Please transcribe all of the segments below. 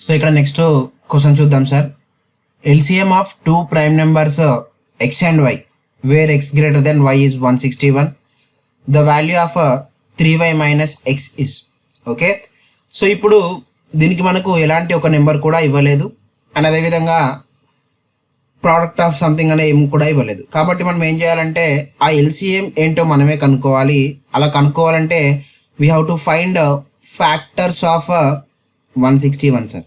So ఇక్కడ next question చూద్దాం sir LCM of two prime numbers X and Y where X greater then Y is one sixty one the value of three Y minus X is okay so ఇప్పుడు దీనికి మనకు ఎలాంటి ఒక number కూడా ఇవ్వలేదు. And అదేవిధంగా product of something అనే ఏం కూడా ఇవ్వలేదు. కాబట్టి మనం ఏం చేయాలంటే ఆ ఎల్సిఎం ఏంటో మనమే కనుక్కోవాలి. అలా కనుక్కోవాలంటే we have to find factors of one sixty one sir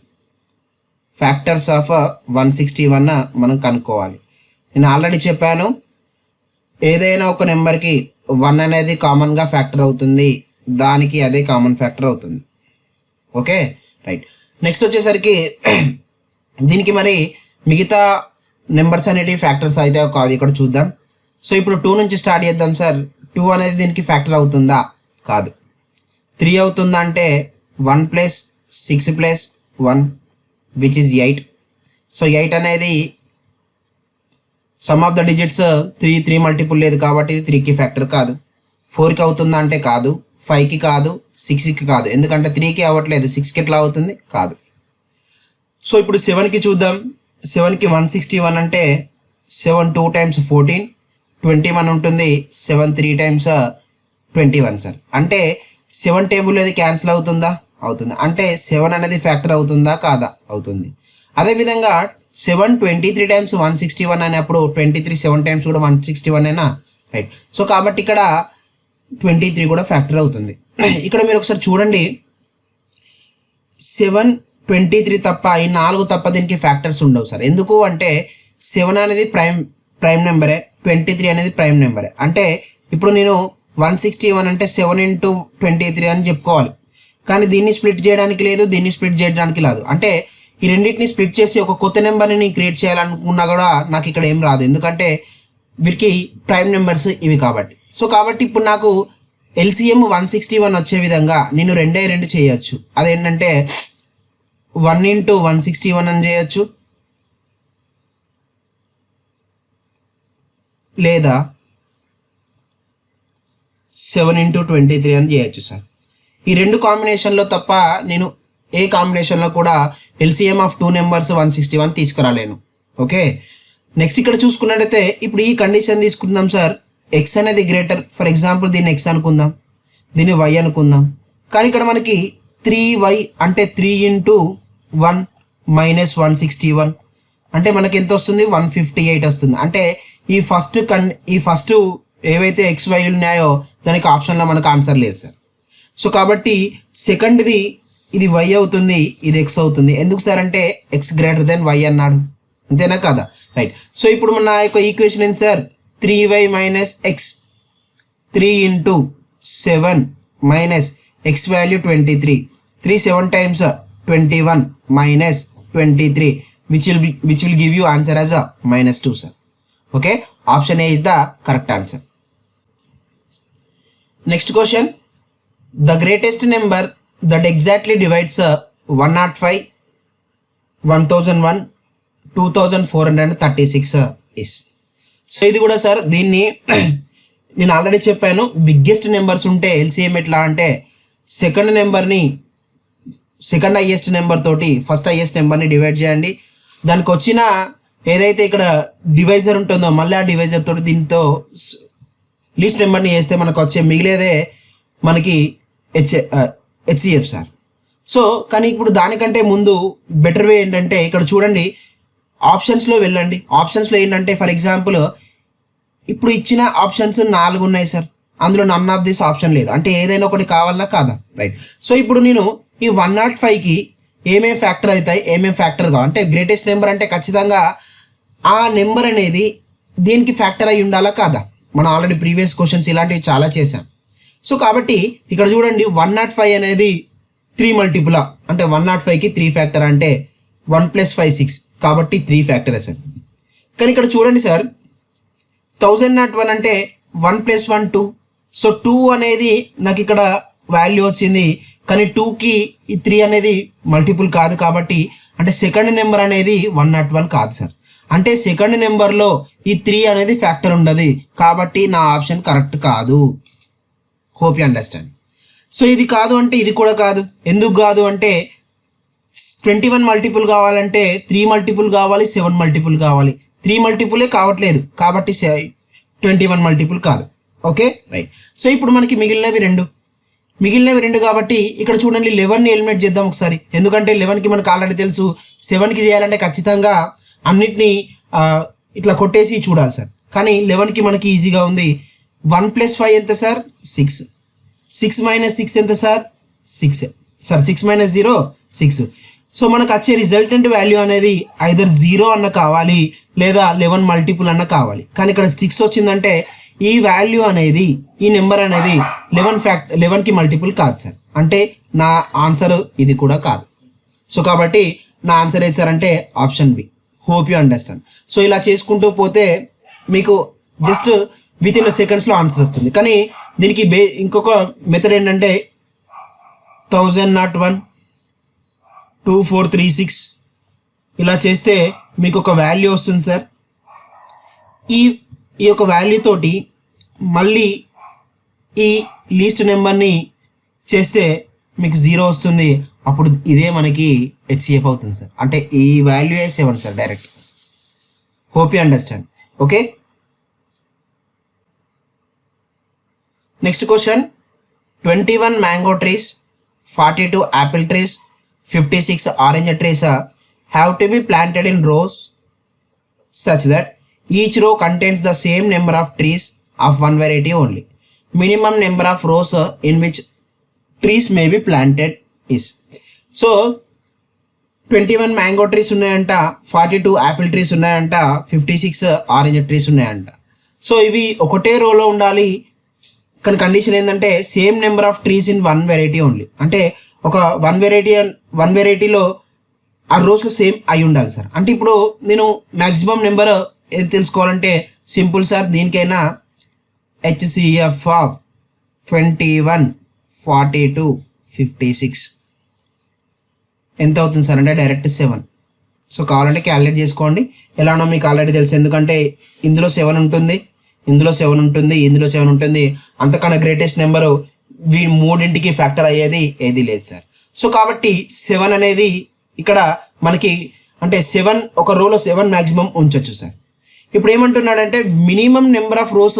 factors of one sixty one మనం కనుక్కోవాలి. నేను ఆల్రెడీ చెప్పాను ఏదైనా ఒక నెంబర్కి వన్ అనేది కామన్గా ఫ్యాక్టర్ అవుతుంది దానికి అదే కామన్ ఫ్యాక్టర్ అవుతుంది. ఓకే? రైట్. నెక్స్ట్ వచ్చేసరికి దీనికి మరి మిగతా నెంబర్స్ అనేటివి ఫ్యాక్టర్స్ అయితే కాదు ఇక్కడ చూద్దాం. సో ఇప్పుడు టూ నుంచి స్టార్ట్ చేద్దాం సార్. టూ అనేది దీనికి ఫ్యాక్టర్ అవుతుందా? కాదు. త్రీ అవుతుందా అంటే one plus six plus one which is eight so eight అనేది sum of the digits three three multiple లేదు కాబట్టి ఇది త్రీకి ఫ్యాక్టర్ కాదు. ఫోర్కి అవుతుందా అంటే కాదు. ఫైవ్కి కాదు. సిక్స్కి కాదు. ఎందుకంటే త్రీకి అవ్వట్లేదు. సిక్స్కి ఎట్లా అవుతుంది? కాదు. సో ఇప్పుడు సెవెన్కి చూద్దాం. సెవెన్కి వన్ సిక్స్టీ వన్ అంటే seven two times fourteen twenty one ఉంటుంది. Seven three times twenty one sir అంటే సెవెన్ టేబుల్ అది క్యాన్సిల్ అవుతుందా? అవుతుంది. అంటే సెవెన్ అనేది ఫ్యాక్టర్ అవుతుందా కాదా? అవుతుంది. అదేవిధంగా seven twenty three times one sixty one అనేప్పుడు twenty three seven times కూడా వన్ సిక్స్టీ వన్ అయినా రైట్ సో కాబట్టి ఇక్కడ ట్వంటీ త్రీ కూడా ఫ్యాక్టర్ అవుతుంది. ఇక్కడ మీరు ఒకసారి చూడండి. సెవెన్ ట్వంటీ త్రీ తప్ప ఈ నాలుగు తప్ప దీనికి ఫ్యాక్టర్స్ ఉండవు సార్. ఎందుకు అంటే సెవెన్ అనేది ప్రైమ్ ప్రైమ్ నెంబరే ట్వంటీ త్రీ అనేది ప్రైమ్ నెంబరే అంటే ఇప్పుడు నేను వన్ సిక్స్టీ వన్ అంటే సెవెన్ ఇంటూ ట్వంటీ త్రీ అని చెప్పుకోవాలి. కానీ దీన్ని స్ప్లిట్ చేయడానికి లేదు దీన్ని స్ప్లిట్ చేయడానికి లేదు అంటే ఈ రెండింటిని స్ప్లిట్ చేసి ఒక కొత్త నెంబర్ని క్రియేట్ చేయాలనుకున్నా కూడా నాకు ఇక్కడ ఏం రాదు. ఎందుకంటే వీటికి ప్రైమ్ నెంబర్స్ ఇవి కాబట్టి. సో కాబట్టి ఇప్పుడు నాకు ఎల్సిఎం వన్ సిక్స్టీ వన్ వచ్చే విధంగా నేను రెండే రెండు చేయొచ్చు. అదేంటంటే one into one sixty one అని చేయొచ్చు. లేదా సెవెన్ ఇంటూ ట్వంటీ త్రీ అని చేయొచ్చు సార్ ఈ రెండు కాంబినేషన్లో తప్ప నేను ఏ కాంబినేషన్లో కూడా LCM of two numbers one sixty one తీసుకురాలేను. Okay? Next ఇక్కడ చూసుకున్నట్టయితే ఇప్పుడు ఈ కండిషన్ తీసుకుందాం సార్ ఎక్స్ అనేది గ్రేటర్ ఫర్ ఎగ్జాంపుల్ దీన్ని ఎక్స్ అనుకుందాం. దీన్ని వై అనుకుందాం. కానీ ఇక్కడ మనకి త్రీ వై అంటే three into one minus one sixty one అంటే మనకి ఎంత వస్తుంది? వన్ ఫిఫ్టీ ఎయిట్ వస్తుంది. అంటే ఈ ఫస్ట్ కన్ ఈ ఫస్ట్ ఏవైతే ఎక్స్ వై ఉన్నాయో దానికి ఆప్షన్లో మనకు ఆన్సర్ లేదు సార్ సో కాబట్టి సెకండ్ది ఇది వై అవుతుంది ఇది ఎక్స్ అవుతుంది. ఎందుకు సార్ అంటే ఎక్స్ గ్రేటర్ దెన్ వై అన్నాడు. అంతేనా కదా? రైట్ సో ఇప్పుడు మన యొక్క ఈక్వేషన్ ఏంటి sir? Three Y minus X three into seven minus X value twenty three three seven times twenty one minus twenty three which will which will give you answer as a minus two sir okay option A is the correct answer next question the greatest number that exactly divides one not five one thousand one two thousand four hundred and thirty six is so ఇది కూడా sir దీన్ని నేను already చెప్పాను biggest numbers ఉంటే LCM ఎట్లా అంటే second నెంబర్ని second highest number తోటి ఫస్ట్ హైయెస్ట్ నెంబర్ని డివైడ్ చేయండి. దానికి వచ్చిన ఏదైతే ఇక్కడ డివైజర్ ఉంటుందో మళ్ళీ ఆ డివైజర్ తోటి దీంతో లీస్ట్ నెంబర్ని వేస్తే మనకు వచ్చే మిగిలేదే మనకి హెచ్ హెచ్సిఎఫ్ సార్. సో కానీ ఇప్పుడు దానికంటే ముందు బెటర్ వే ఏంటంటే ఇక్కడ చూడండి ఆప్షన్స్లో వెళ్ళండి. ఆప్షన్స్లో ఏంటంటే ఫర్ ఎగ్జాంపుల్ ఇప్పుడు ఇచ్చిన ఆప్షన్స్ నాలుగు ఉన్నాయి సార్. అందులో నన్ ఆఫ్ దిస్ ఆప్షన్ లేదు. అంటే ఏదైనా ఒకటి కావాలా కాదా? రైట్ సో ఇప్పుడు నేను ఈ వన్ నాట్ ఫైవ్కి ఏమేమి ఫ్యాక్టర్ అవుతాయి ఏమేమి ఫ్యాక్టర్ కావాలి అంటే గ్రేటెస్ట్ నెంబర్ అంటే ఖచ్చితంగా ఆ నెంబర్ అనేది దీనికి ఫ్యాక్టర్ అయి ఉండాలా కాదా? మనం ఆల్రెడీ ప్రీవియస్ క్వశ్చన్స్ ఇలాంటివి చాలా చేశాం. సో కాబట్టి ఇక్కడ చూడండి వన్ నాట్ ఫైవ్ అనేది త్రీ మల్టిపులా అంటే వన్ నాట్ ఫైవ్కి త్రీ ఫ్యాక్టర్ అంటే వన్ ప్లస్ ఫైవ్ సిక్స్ కాబట్టి త్రీ ఫ్యాక్టర్ సార్ కానీ ఇక్కడ చూడండి సార్ థౌజండ్ నాట్ వన్ అంటే one plus one two so two అనేది నాకు ఇక్కడ వాల్యూ వచ్చింది. కానీ టూకి ఈ త్రీ అనేది మల్టిపుల్ కాదు కాబట్టి అంటే సెకండ్ నెంబర్ అనేది వన్ నాట్ వన్ కాదు సార్. అంటే సెకండ్ నెంబర్లో ఈ త్రీ అనేది ఫ్యాక్టర్ ఉండదు. కాబట్టి నా ఆప్షన్ కరెక్ట్ కాదు. హోప్ యూ అండర్స్టాండ్ సో ఇది కాదు అంటే ఇది కూడా కాదు. ఎందుకు కాదు అంటే ట్వంటీ వన్ మల్టిపుల్ కావాలంటే త్రీ మల్టిపుల్ కావాలి సెవెన్ మల్టిపుల్ కావాలి. త్రీ మల్టిపులే కావట్లేదు. కాబట్టి ట్వంటీ వన్ మల్టిపుల్ కాదు. ఓకే రైట్ సో ఇప్పుడు మనకి మిగిలినవి రెండు. మిగిలినవి రెండు కాబట్టి ఇక్కడ చూడండి లెవెన్ని ఎలిమినేట్ చేద్దాం ఒకసారి. ఎందుకంటే లెవెన్కి మనకు ఆల్రెడీ తెలుసు. సెవెన్కి చేయాలంటే ఖచ్చితంగా అన్నిటినీ ఇట్లా కొట్టేసి చూడాలి సార్. కానీ లెవెన్కి మనకి ఈజీగా ఉంది. వన్ ప్లస్ ఫైవ్ ఎంత sir? Six. Six minus six ఎంత sir? Six. Sir six minus zero six. So మనకు వచ్చే రిజల్టెంట్ వాల్యూ అనేది ఐదర్ జీరో అన్న కావాలి లేదా లెవెన్ మల్టిపుల్ అన్న కావాలి. కానీ ఇక్కడ సిక్స్ వచ్చిందంటే ఈ వాల్యూ అనేది ఈ నెంబర్ అనేది లెవెన్ ఫ్యాక్ట్ లెవెన్కి మల్టిపుల్ కాదు సార్. అంటే నా ఆన్సర్ ఇది కూడా కాదు. సో కాబట్టి నా ఆన్సర్ ఏది సార్ అంటే option B hope you understand so ఇలా చేసుకుంటూ పోతే మీకు జస్ట్ విత్ ఇన్ సెకండ్స్లో ఆన్సర్ వస్తుంది. కానీ దీనికి బే ఇంకొక మెథడ్ ఏంటంటే thousand naught one two four three six ఇలా చేస్తే మీకు ఒక వాల్యూ వస్తుంది సార్ ఈ ఈ యొక్క వాల్యూ తోటి మళ్ళీ ఈ లీస్ట్ నెంబర్ని చేస్తే మీకు జీరో వస్తుంది. అప్పుడు ఇదే మనకి హెచ్సిఎఫ్ అవుతుంది సార్ అంటే ఈ value seven sir direct hope you understand okay next question twenty one mango trees forty two apple trees fifty six orange trees have to be planted in rows such that each row contains the same number of trees of one variety only minimum number of rows in which trees may be planted is so twenty one mango trees ఉన్నాయంట forty two apple trees ఉన్నాయంట fifty six orange trees ఉన్నాయంట. So ఇవి ఒకటే రోలో ఉండాలి కానీ condition ఏంటంటే same number of trees in one variety only అంటే ఒక వన్ వెరైటీ వన్ వెరైటీలో ఆ రోజులు సేమ్ అయి ఉండాలి సార్. అంటే ఇప్పుడు నేను మ్యాక్సిమం నెంబర్ ఏది తెలుసుకోవాలంటే simple sir దీనికైనా HCF of twenty one forty two fifty six ఎంత అవుతుంది సార్? అంటే డైరెక్ట్ సెవెన్ సో కావాలంటే క్యాలిక్యులేట్ చేసుకోండి. ఎలానో మీకు ఆల్రెడీ తెలుసు. ఎందుకంటే ఇందులో సెవెన్ ఉంటుంది. ఇందులో సెవెన్ ఉంటుంది ఇందులో సెవెన్ ఉంటుంది. అంతకన్నా గ్రేటెస్ట్ నెంబరు వీ మూడింటికి ఫ్యాక్టర్ అయ్యేది ఏది లేదు సార్. సో కాబట్టి సెవెన్ అనేది ఇక్కడ మనకి అంటే సెవెన్ ఒక రోలో సెవెన్ మ్యాక్సిమం ఉంచొచ్చు సార్. ఇప్పుడు ఏమంటున్నాడంటే minimum number of rows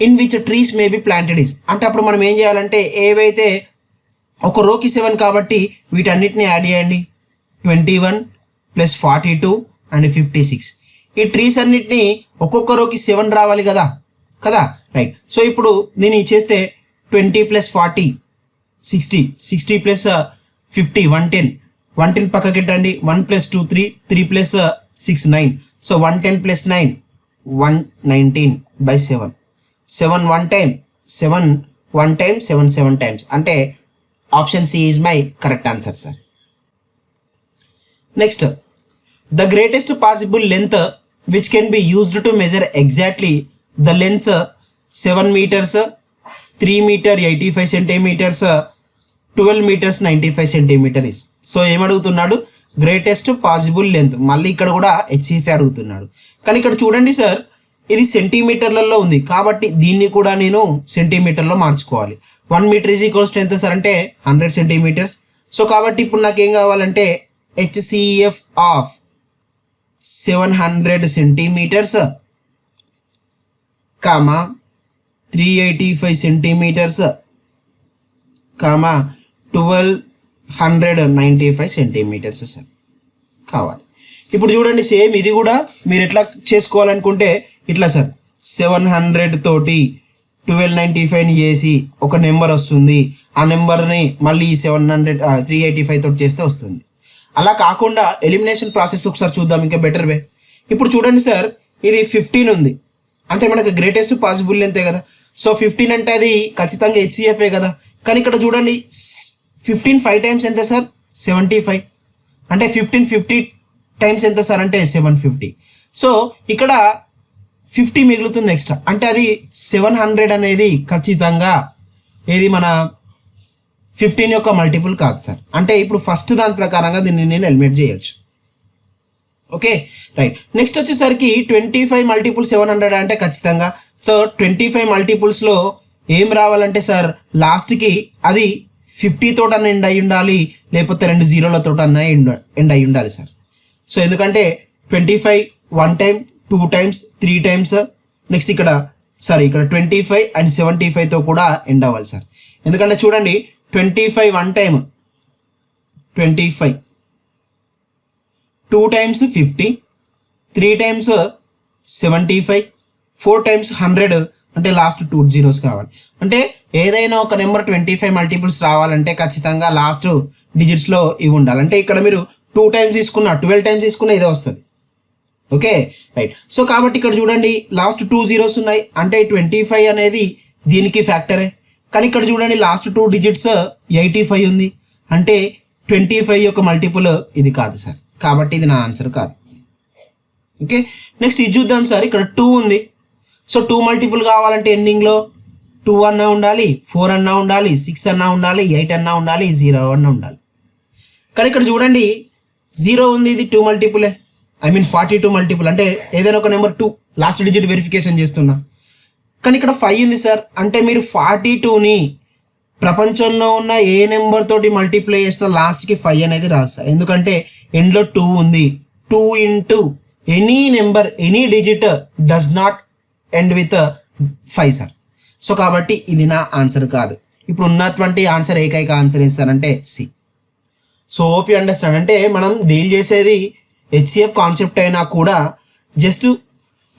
in which trees may be planted is అంటే అప్పుడు మనం ఏం చేయాలంటే ఏవైతే ఒక రోకి సెవెన్ కాబట్టి వీటన్నిటిని యాడ్ చేయండి. Twenty one plus forty two and fifty six ఈ ట్రీస్ అన్నిటిని ఒక్కొక్క రోకి సెవెన్ రావాలి కదా? కదా? రైట్ సో ఇప్పుడు దీన్ని చేస్తే twenty plus forty sixty sixty plus fifty one ten one ten పక్కకెట్టండి one plus two three three plus six nine so one ten plus nine one nineteen by seven seven one time seven one time seven seven times అంటే option C is my correct answer sir next the greatest possible length which can be used to measure exactly the length seven metres three metre eighty five centimetres twelve metres ninety five centimetre is so ఏమడుగుతున్నాడు greatest possible length మళ్ళీ ఇక్కడ కూడా HCF అడుగుతున్నాడు. కానీ ఇక్కడ చూడండి sir ఇది సెంటీమీటర్లలో ఉంది. కాబట్టి దీన్ని కూడా నేను సెంటీమీటర్లో మార్చుకోవాలి. One metre is equals to ఎంత సార్ అంటే హండ్రెడ్ సెంటీమీటర్స్ సో కాబట్టి ఇప్పుడు నాకు ఏం కావాలంటే HCF of seven hundred centimetres comma three eighty five centimetres comma twelve hundred ninety five centimetres sir. కావాలి. ఇప్పుడు చూడండి సేమ్ ఇది కూడా మీరు ఎట్లా చేసుకోవాలనుకుంటే ఇట్లా సార్. సెవెన్ హండ్రెడ్ తోటి ట్వెల్వ్ నైంటీ ఫైవ్ని చేసి ఒక నెంబర్ వస్తుంది. ఆ నెంబర్ని మళ్ళీ seven hundred three eighty five తోటి చేస్తే వస్తుంది. అలా కాకుండా ఎలిమినేషన్ ప్రాసెస్ ఒకసారి చూద్దాం ఇంకా బెటర్ వే. ఇప్పుడు చూడండి సార్ ఇది ఫిఫ్టీన్ ఉంది. అంటే మనకు గ్రేటెస్ట్ పాసిబుల్ ఎంతే కదా. సో ఫిఫ్టీన్ అంటే అది ఖచ్చితంగా హెచ్సిఎఫ్ఏ కదా. కానీ ఇక్కడ చూడండి ఫిఫ్టీన్ ఫైవ్ టైమ్స్ ఎంత సార్ సెవెంటీ ఫైవ్ అంటే ఫిఫ్టీన్ ఫిఫ్టీ టైమ్స్ ఎంత సార్ అంటే సెవెన్ ఫిఫ్టీ సో ఇక్కడ ఫిఫ్టీ మిగులుతుంది ఎక్స్ట్రా అంటే అది సెవెన్ హండ్రెడ్ అనేది ఖచ్చితంగా ఏది మన ఫిఫ్టీన్ యొక్క మల్టిపుల్ కాదు సార్. అంటే ఇప్పుడు ఫస్ట్ దాని ప్రకారంగా దీన్ని నేను ఎలిమినేట్ చేయొచ్చు. ఓకే? రైట్. నెక్స్ట్ వచ్చేసరికి twenty five multiple seven hundred అంటే ఖచ్చితంగా. సో ట్వంటీ ఫైవ్ మల్టిపుల్స్లో ఏం రావాలంటే సార్ లాస్ట్కి అది ఫిఫ్టీ ఎండ్ అయి ఉండాలి లేకపోతే రెండు జీరోలతో అన్నా ఎండ్ ఎండ్ అయి ఉండాలి సార్. సో ఎందుకంటే twenty five one time two times three times next ఇక్కడ సారీ ఇక్కడ ట్వంటీ ఫైవ్ అండ్ సెవెంటీ ఫైవ్తో కూడా ఎండ్ అవ్వాలి సార్. ఎందుకంటే చూడండి twenty five one time twenty five two times fifty three times seventy five four times hundred అంటే last two zeros కావాలి. అంటే ఏదైనా ఒక నెంబర్ ట్వంటీ ఫైవ్ మల్టిపుల్స్ రావాలంటే ఖచ్చితంగా లాస్ట్ డిజిట్స్లో ఇవి ఉండాలి. అంటే ఇక్కడ మీరు టూ టైమ్స్ తీసుకున్న ట్వెల్వ్ టైమ్స్ తీసుకున్న ఇదే వస్తుంది. ఓకే? రైట్ సో కాబట్టి ఇక్కడ చూడండి లాస్ట్ టూ జీరోస్ ఉన్నాయి. అంటే ట్వంటీ ఫైవ్ అనేది దీనికి ఫ్యాక్టరే కానీ ఇక్కడ చూడండి last two digits eighty five ఉంది. అంటే ట్వంటీ ఫైవ్ యొక్క మల్టిపుల్ ఇది కాదు సార్. కాబట్టి ఇది నా ఆన్సర్ కాదు. ఓకే నెక్స్ట్ ఇది చూద్దాం సార్. ఇక్కడ టూ ఉంది. సో టూ మల్టిపుల్ కావాలంటే ఎండింగ్లో టూ అన్నా ఉండాలి ఫోర్ అన్నా ఉండాలి సిక్స్ అన్నా ఉండాలి ఎయిట్ అన్నా ఉండాలి జీరో అన్నా ఉండాలి. కానీ ఇక్కడ చూడండి జీరో ఉంది ఇది two మల్టిపులే I mean forty two multiple అంటే ఏదైనా ఒక number two last digit verification చేస్తున్నా. కానీ ఇక్కడ ఫైవ్ ఉంది సార్ అంటే మీరు ఫార్టీ టూని ప్రపంచంలో ఉన్న ఏ నెంబర్ తోటి మల్టిప్లై చేసిన లాస్ట్కి ఫైవ్ అనేది రాదు సార్ ఎందుకంటే ఎండ్లో టూ ఉంది. Two into any number any digit does not end with five sir so కాబట్టి ఇది నా ఆన్సర్ కాదు. ఇప్పుడు ఉన్నటువంటి ఆన్సర్ ఏకైక ఆన్సర్ ఏం సార్ అంటే సి సో ఓపీ అండర్స్టాండ్ అంటే మనం డీల్ చేసేది హెచ్సిఎఫ్ కాన్సెప్ట్ అయినా కూడా జస్ట్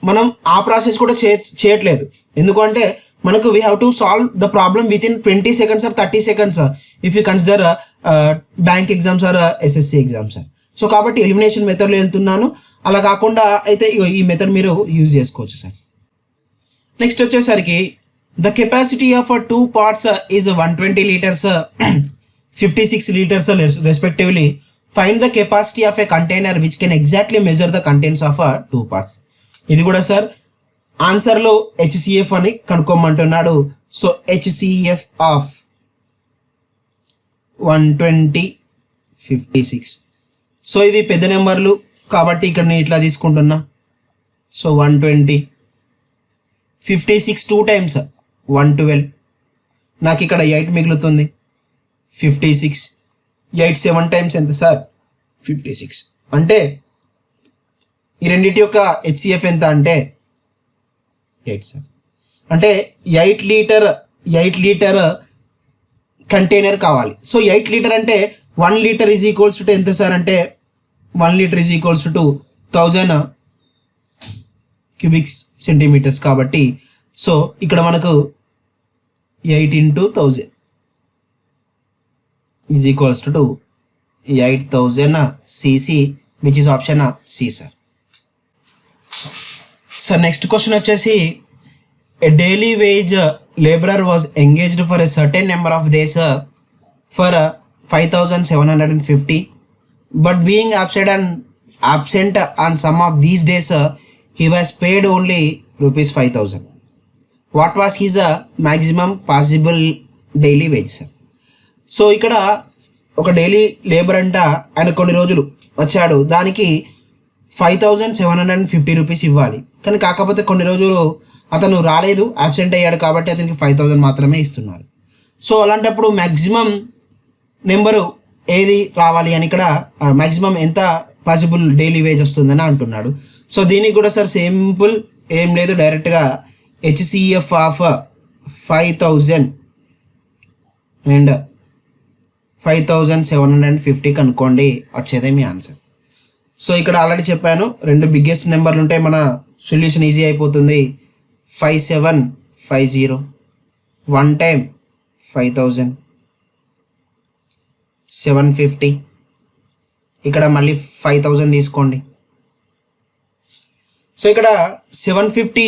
మనం ఆ ప్రాసెస్ కూడా చే చేయట్లేదు. ఎందుకంటే మనకు we have to solve the problem within twenty seconds or thirty seconds if you consider bank exams or SSC exams or so కాబట్టి ఎలిమినేషన్ మెథడ్లో వెళ్తున్నాను. అలా కాకుండా అయితే ఈ మెథడ్ మీరు యూజ్ చేసుకోవచ్చు సార్ నెక్స్ట్ వచ్చేసరికి the capacity of two parts is one twenty litres fifty six litres respectively find the capacity of a container which can exactly measure the contents of two parts ఇది కూడా sir. ఆన్సర్లో HCF అని కనుక్కోమంటున్నాడు. So HCF of one twenty fifty six so ఇది పెద్ద నెంబర్లు కాబట్టి ఇక్కడ నేను ఇట్లా తీసుకుంటున్నా. So one twenty fifty six two times one twelve నాకు ఇక్కడ ఎయిట్ మిగులుతుంది. Fifty six eight seven times ఎంత సార్ ఫిఫ్టీ సిక్స్ అంటే ఈ రెండింటి యొక్క హెచ్సిఎఫ్ ఎంత అంటే ఎయిట్ సార్. అంటే eight litre eight litre container కావాలి. సో ఎయిట్ లీటర్ అంటే one litre is equals to ఎంత సార్ అంటే one litre is equals to thousand cubics centimetres కాబట్టి సో ఇక్కడ మనకు eight into thousand is equals to eight thousand CC which is option C sir sir next question వచ్చేసి a daily wage labourer was engaged for a certain number of days for five thousand seven hundred and fifty but being absent and absent on some of these days he was paid only rupees five thousand what was his maximum possible daily wage sir so ఇక్కడ ఒక daily labour అంట ఆయన కొన్ని రోజులు వచ్చాడు. దానికి five thousand seven hundred and fifty rupees ఇవ్వాలి. కానీ కాకపోతే కొన్ని రోజులు అతను రాలేదు అబ్సెంట్ అయ్యాడు కాబట్టి అతనికి ఫైవ్ థౌజండ్ మాత్రమే ఇస్తున్నారు. సో అలాంటప్పుడు మ్యాక్సిమం నెంబరు ఏది రావాలి అని ఇక్కడ మ్యాక్సిమం ఎంత పాసిబుల్ డైలీ వేజ్ వస్తుందని అంటున్నాడు. సో దీనికి కూడా సార్ సింపుల్ ఏం లేదు డైరెక్ట్గా HCF of five thousand and five thousand seven hundred and fifty కనుక్కోండి వచ్చేదే మీ ఆన్సర్ సో ఇక్కడ ఆల్రెడీ చెప్పాను రెండు బిగ్గెస్ట్ నెంబర్లు ఉంటే మన సొల్యూషన్ ఈజీ అయిపోతుంది. Five seven five zero one time five thousand seven fifty ఇక్కడ మళ్ళీ ఫైవ్ థౌజండ్ తీసుకోండి. సో ఇక్కడ సెవెన్ ఫిఫ్టీ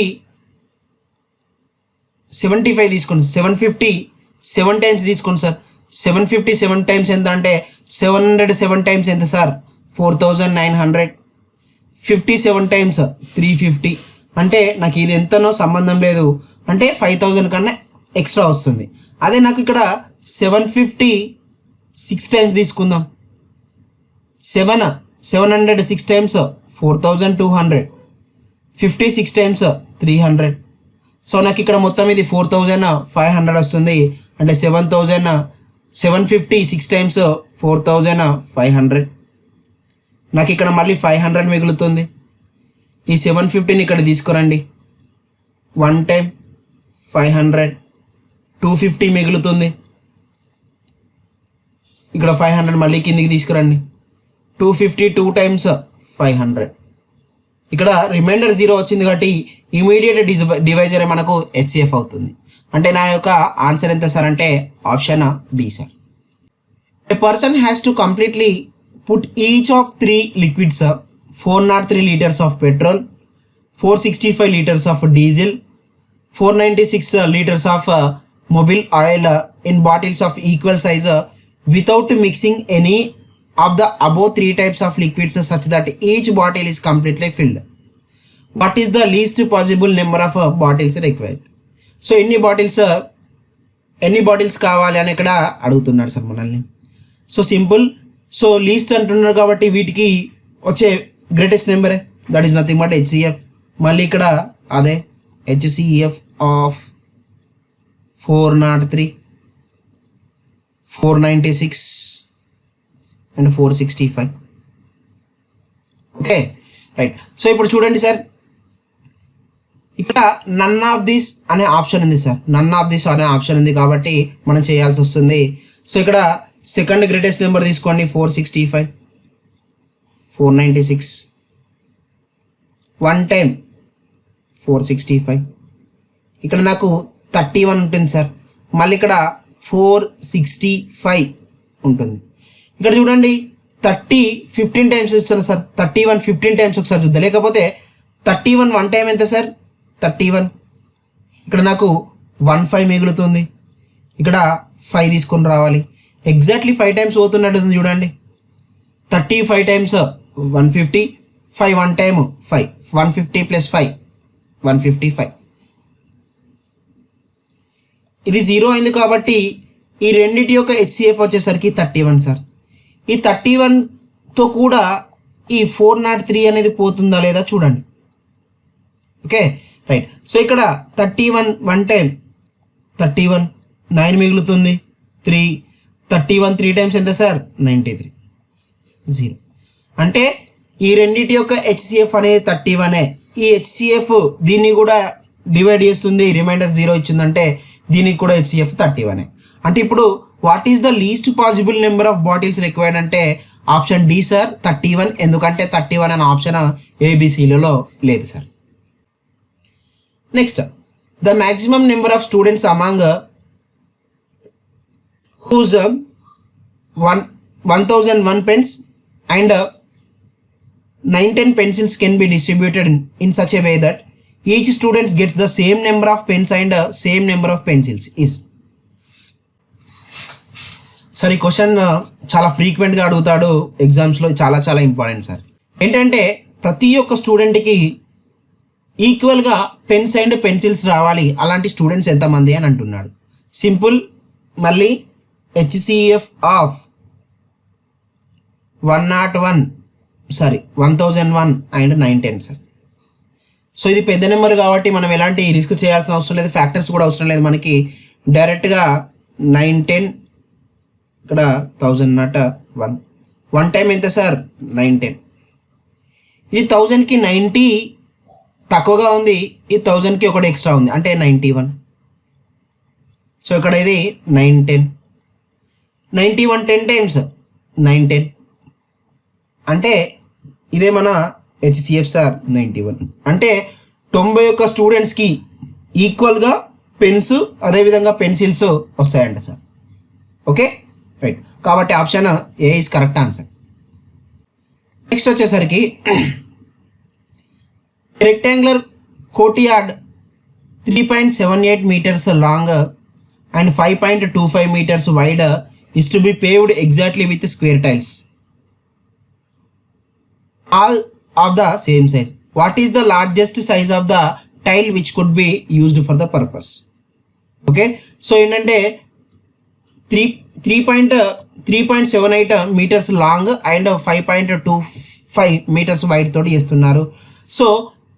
సెవెంటీ ఫైవ్ తీసుకోండి. సెవెన్ ఫిఫ్టీ సెవెన్ టైమ్స్ తీసుకోండి sir seven fifty seven times ఎంత అంటే సెవెన్ హండ్రెడ్ సెవెన్ టైమ్స్ ఎంత sir four thousand nine hundred. Fifty seven times three fifty. అంటే నాకు ఇది ఎంతనో సంబంధం లేదు. అంటే ఫైవ్ థౌజండ్ కన్నా ఎక్స్ట్రా వస్తుంది. అదే నాకు ఇక్కడ సెవెన్ ఫిఫ్టీ సిక్స్ టైమ్స్ తీసుకుందాం. Seven seven hundred six times four thousand two hundred. Fifty six times three hundred. So నాకు ఇక్కడ మొత్తం ఇది ఫోర్ థౌజండ్ ఫైవ్ హండ్రెడ్ వస్తుంది. అంటే seven thousand seven fifty six times four thousand five hundred. నాకు ఇక్కడ మళ్ళీ ఫైవ్ హండ్రెడ్ మిగులుతుంది. ఈ సెవెన్ ఫిఫ్టీని ఇక్కడ తీసుకురండి. One time five hundred. Two fifty మిగులుతుంది. ఇక్కడ ఫైవ్ హండ్రెడ్ మళ్ళీ కిందికి తీసుకురండి. Two fifty two times five hundred. ఇక్కడ రిమైండర్ జీరో వచ్చింది కాబట్టి ఇమీడియట్ డిజ డివైజర్ మనకు హెచ్సిఎఫ్ అవుతుంది. అంటే నా యొక్క ఆన్సర్ ఎంత సార్ అంటే option B sir. A person has to completely put each of three liquids four naught three litres of petrol four sixty five litres of diesel four ninety six litres of Mobil oil in bottles of equal size without mixing any of the above three types of liquids such that each bottle is completely filled what is the least possible number of bottles required so ఎన్ని bottles ఎన్ని bottles కావాలి అని ఇక్కడ అడుగుతున్నాడు sir మనల్ని. So simple so least అంటున్నారు కాబట్టి వీటికి వచ్చే గ్రేటెస్ట్ నెంబరే that is nothing but HCF మళ్ళీ ఇక్కడ అదే HCF of four naught three four ninety six and four sixty five okay right so ఇప్పుడు చూడండి సార్. ఇక్కడ నన్ ఆఫ్ దిస్ అనే ఆప్షన్ ఉంది సార్. నన్ ఆఫ్ దిస్ అనే ఆప్షన్ ఉంది కాబట్టి మనం చేయాల్సి వస్తుంది. సో ఇక్కడ సెకండ్ గ్రేటెస్ట్ నెంబర్ తీసుకోండి four sixty five. Four ninety six. One time four sixty five. ఇక్కడ నాకు థర్టీ వన్ ఉంటుంది సార్. మళ్ళీ ఇక్కడ ఫోర్ సిక్స్టీ ఫైవ్ ఉంటుంది. ఇక్కడ చూడండి థర్టీ ఫిఫ్టీన్ టైమ్స్ ఇస్తాను sir. Thirty one fifteen times ఒకసారి చూద్దాం. లేకపోతే థర్టీ వన్ వన్ టైం ఎంత సార్? Thirty one. ఇక్కడ నాకు వన్ ఫైవ్ మిగులుతుంది. ఇక్కడ ఫైవ్ తీసుకొని రావాలి. ఎగ్జాక్ట్లీ ఫైవ్ టైమ్స్ పోతున్నట్టుంది చూడండి. Thirty five times one fifty five one time five one fifty plus five one fifty five ఇది జీరో అయింది కాబట్టి ఈ రెండింటి యొక్క హెచ్సిఎఫ్ వచ్చేసరికి థర్టీ వన్ సార్ ఈ థర్టీ వన్తో కూడా ఈ ఫోర్ నాట్ త్రీ అనేది పోతుందా లేదా చూడండి. ఓకే రైట్ సో ఇక్కడ thirty one one time thirty one nine మిగులుతుంది. Three thirty one three times ఎంత సార్? నైంటీ త్రీ జీరో అంటే ఈ రెండింటి యొక్క హెచ్సిఎఫ్ అనేది థర్టీ వనే ఈ హెచ్సిఎఫ్ దీన్ని కూడా డివైడ్ చేస్తుంది రిమైండర్ జీరో ఇచ్చిందంటే దీనికి కూడా హెచ్సిఎఫ్ థర్టీ వనే అంటే ఇప్పుడు what is the least possible number of bottles required అంటే option D sir thirty one. ఎందుకంటే థర్టీ వన్ అనే ఆప్షన్ ఏబిసిలలో లేదు sir next the maximum number of students among whose one one thousand one pens and nine ten pencils can be distributed in such a way that each students gets the same number of pens and same number of pencils is sir ఈ question చాలా ఫ్రీక్వెంట్గా అడుగుతాడు. ఎగ్జామ్స్లో చాలా చాలా important sir ఏంటంటే ప్రతి ఒక్క స్టూడెంట్కి ఈక్వల్గా పెన్స్ అండ్ పెన్సిల్స్ రావాలి. అలాంటి స్టూడెంట్స్ ఎంతమంది అని అంటున్నాడు. సింపుల్ మళ్ళీ HCF of one naught one sorry one thousand one and nine ten sir so ఇది పెద్ద నెంబర్ కాబట్టి మనం ఎలాంటి రిస్క్ చేయాల్సిన అవసరం లేదు. ఫ్యాక్టర్స్ కూడా అవసరం లేదు మనకి. డైరెక్ట్గా నైన్ టెన్ ఇక్కడ thousand naught one one time ఎంత సార్ నైన్ టెన్ ఇది థౌజండ్కి నైంటీ తక్కువగా ఉంది. ఈ థౌజండ్కి ఒకటి ఎక్స్ట్రా ఉంది. అంటే నైంటీ వన్ సో ఇక్కడ ఇది nine ten ninety one ten times. Nine ten. అంటే ఇదే మన హెచ్సిఎఫ్ సార్ నైంటీ వన్. అంటే తొంభై ఒక్క స్టూడెంట్స్కి ఈక్వల్గా పెన్స్ అదేవిధంగా పెన్సిల్స్ వస్తాయంట సార్ ఓకే రైట్ కాబట్టి option A is correct answer next వచ్చేసరికి rectangular courtyard three point seven eight metres long and five point two five metres wide is to be paved exactly with square tiles all of the same size what is the largest size of the tile which could be used for the purpose okay so ఏంటంటే three three point three point seven eight metres long and five point two five metres wide తోటి చేస్తున్నారు. So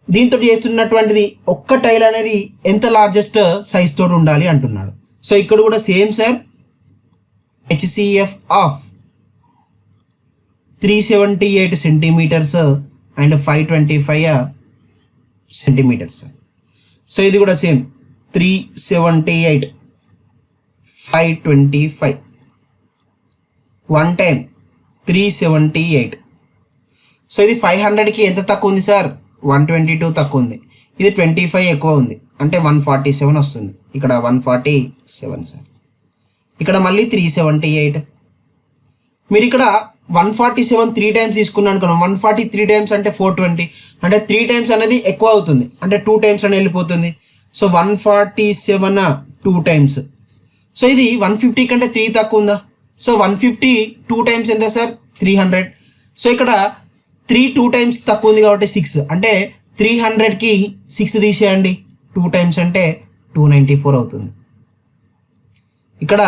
దీంతో చేస్తున్నటువంటిది ఒక్క tile అనేది ఎంత largest size తోటి ఉండాలి అంటున్నాడు. సో ఇక్కడ కూడా same sir HCF of three seventy eight centimetres and five twenty five centimetres so ఇది కూడా same three seventy eight five twenty five one time three seventy eight so ఇది ఫైవ్ హండ్రెడ్కి ఎంత తక్కువ ఉంది సార్ వన్ ట్వంటీ టూ తక్కువ ఉంది. ఇది ట్వంటీ ఫైవ్ ఎక్కువ ఉంది. అంటే వన్ ఫార్టీ సెవెన్ వస్తుంది. ఇక్కడ వన్ ఫార్టీ సెవెన్ సార్ ఇక్కడ మళ్ళీ త్రీ సెవెంటీ ఎయిట్ మీరు ఇక్కడ one forty seven three times తీసుకున్నాను అనుకున్నాం వన్ ఫార్టీ త్రీ టైమ్స్ అంటే ఫోర్ ట్వంటీ అంటే త్రీ టైమ్స్ అనేది ఎక్కువ అవుతుంది. అంటే టూ టైమ్స్ అని వెళ్ళిపోతుంది. So one forty seven two times so ఇది వన్ ఫిఫ్టీ కంటే త్రీ తక్కువ ఉందా? So one fifty two times ఎంత సార్? త్రీ హండ్రెడ్ సో ఇక్కడ త్రీ టూ టైమ్స్ తక్కువ ఉంది కాబట్టి సిక్స్ అంటే త్రీ హండ్రెడ్కి సిక్స్ తీసేయండి. టూ టైమ్స్ అంటే టూ నైంటీ ఫోర్ అవుతుంది. ఇక్కడ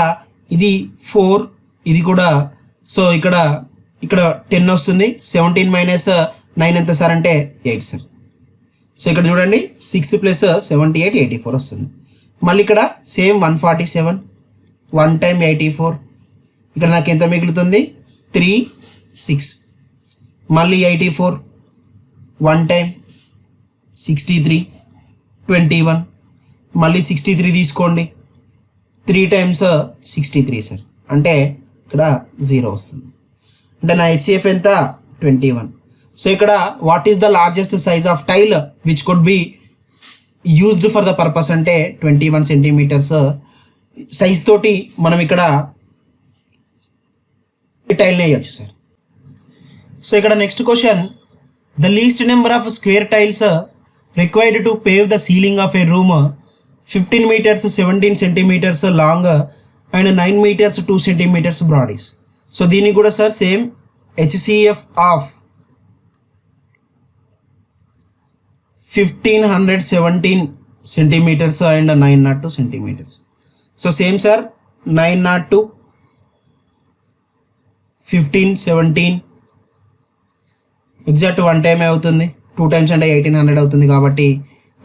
ఇది ఫోర్ ఇది కూడా సో ఇక్కడ ఇక్కడ టెన్ వస్తుంది. సెవెంటీన్ మైనస్ నైన్ ఎంత సార్ అంటే ఎయిట్ సార్. సో ఇక్కడ చూడండి six plus seventy eight eighty four వస్తుంది. మళ్ళీ ఇక్కడ same one forty seven one time eighty four. ఇక్కడ నాకు ఎంత మిగులుతుంది? Three six. మళ్ళీ eighty four one time sixty three twenty one. మళ్ళీ సిక్స్టీ త్రీ తీసుకోండి. Three times sixty three sir అంటే ఇక్కడ జీరో వస్తుంది. అంటే నా హెచ్సిఎఫ్ ఎంత? Twenty one. సో ఇక్కడ what is the largest size of tile which could be used for the purpose అంటే twenty one centimetres size uh, తోటి మనం ఇక్కడ టైల్ని వేయచ్చు సార్ సో ఇక్కడ next question the least number of square tiles required to pave the ceiling of a room fifteen metres seventeen centimetres long and nine metres two centimetres broad is so దీన్ని కూడా sir same HCF of fifteen hundred seventeen centimetres and nine naught two centimetres so same sir nine naught two fifteen seventeen exact one టైమే అవుతుంది. Two times అంటే eighteen hundred అవుతుంది కాబట్టి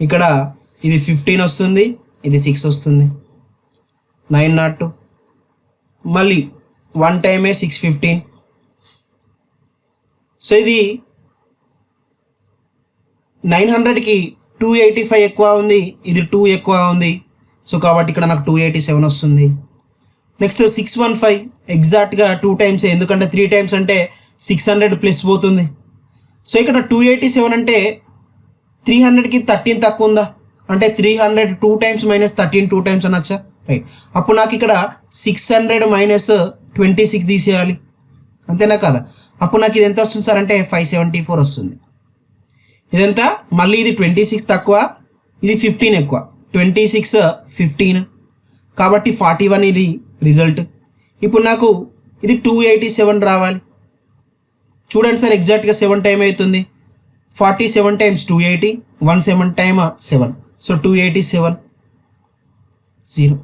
ఇక్కడ ఇది fifteen వస్తుంది ఇది సిక్స్ వస్తుంది. నైన్ నాట్ టూ మళ్ళీ వన్ టైమే సిక్స్ ఫిఫ్టీన్ సో ఇది నైన్ హండ్రెడ్కి టూ ఎయిటీ ఫైవ్ ఎక్కువ ఉంది ఇది టూ ఎక్కువ ఉంది. సో కాబట్టి ఇక్కడ నాకు టూ ఎయిటీ సెవెన్ వస్తుంది నెక్స్ట్ సిక్స్ వన్ ఫైవ్ ఎగ్జాక్ట్గా టూ టైమ్స్ ఎందుకంటే త్రీ టైమ్స్ అంటే సిక్స్ హండ్రెడ్ ప్లస్ పోతుంది. సో ఇక్కడ టూ ఎయిటీ సెవెన్ అంటే త్రీ హండ్రెడ్కి థర్టీన్ తక్కువ ఉందా? అంటే three hundred two times minus thirteen two times అనొచ్చా? రైట్ అప్పుడు నాకు ఇక్కడ six hundred minus twenty six తీసేయాలి. అంతేనా కదా? అప్పుడు నాకు ఇది ఎంత వస్తుంది సార్ అంటే ఫైవ్ సెవెంటీ ఫోర్ వస్తుంది. ఇదంతా? మళ్ళీ ఇది ట్వంటీ సిక్స్ తక్కువ ఇది ఫిఫ్టీన్ ఎక్కువ. ట్వంటీ సిక్స్ ఫిఫ్టీన్ కాబట్టి ఫార్టీ వన్ ఇది రిజల్ట్ ఇప్పుడు నాకు ఇది టూ ఎయిటీ సెవెన్ రావాలి. చూడండి సార్ ఎగ్జాక్ట్గా సెవెన్ టైం అవుతుంది. Forty seven times two eighty one seven time seven so two eighty seven zero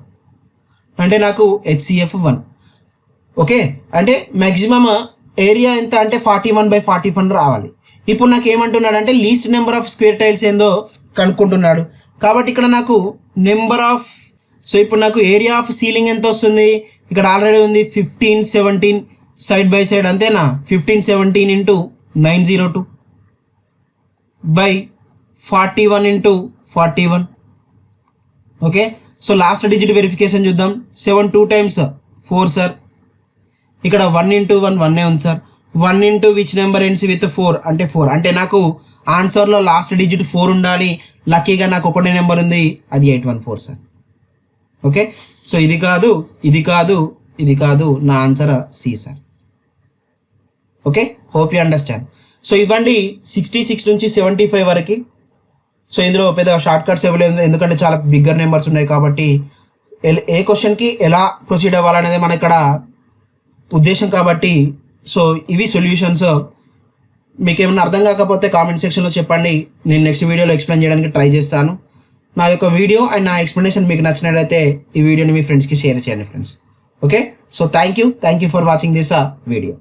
అంటే నాకు హెచ్సిఎఫ్ వన్ ఓకే అంటే మ్యాక్సిమమ్ ఏరియా ఎంత అంటే forty one by forty one రావాలి. ఇప్పుడు నాకు ఏమంటున్నాడు అంటే least number of square tiles ఏందో కనుక్కుంటున్నాడు. కాబట్టి ఇక్కడ నాకు నెంబర్ ఆఫ్ సో ఇప్పుడు నాకు ఏరియా ఆఫ్ సీలింగ్ ఎంత వస్తుంది? ఇక్కడ ఆల్రెడీ ఉంది fifteen seventeen side by side అంతేనా? Fifteen seventeen into nine zero two by forty one into forty one. Okay? So last digit verification చూద్దాం. Seven two times four sir ఇక్కడ one into one వన్నే ఉంది sir one into which number ends with four అంటే four అంటే నాకు ఆన్సర్లో last digit four ఉండాలి. లక్కీగా నాకు ఒకటే నెంబర్ ఉంది. అది eight one four sir okay? So ఇది కాదు ఇది కాదు ఇది కాదు నా answer C sir okay? Hope you understand so ఇవ్వండి సిక్స్టీ సిక్స్ నుంచి సెవెంటీ ఫైవ్ వరకు. సో ఇందులో పెద్ద షార్ట్ కట్స్ ఇవ్వలేదు ఎందుకంటే చాలా బిగ్గర్ నెంబర్స్ ఉన్నాయి కాబట్టి ఎల్- ఏ క్వశ్చన్కి ఎలా ప్రొసీడ్ అవ్వాలనేది మన ఇక్కడ ఉద్దేశం కాబట్టి సో ఇవి సొల్యూషన్స్ మీకు ఏమైనా అర్థం కాకపోతే కామెంట్ సెక్షన్లో చెప్పండి. నేను నెక్స్ట్ వీడియోలో ఎక్స్ప్లెయిన్ చేయడానికి ట్రై చేస్తాను. నా యొక్క వీడియో అండ్ నా ఎక్స్ప్లెనేషన్ మీకు నచ్చినట్లయితే ఈ వీడియోని మీ ఫ్రెండ్స్కి షేర్ చేయండి friends okay so thank you thank you for watching this video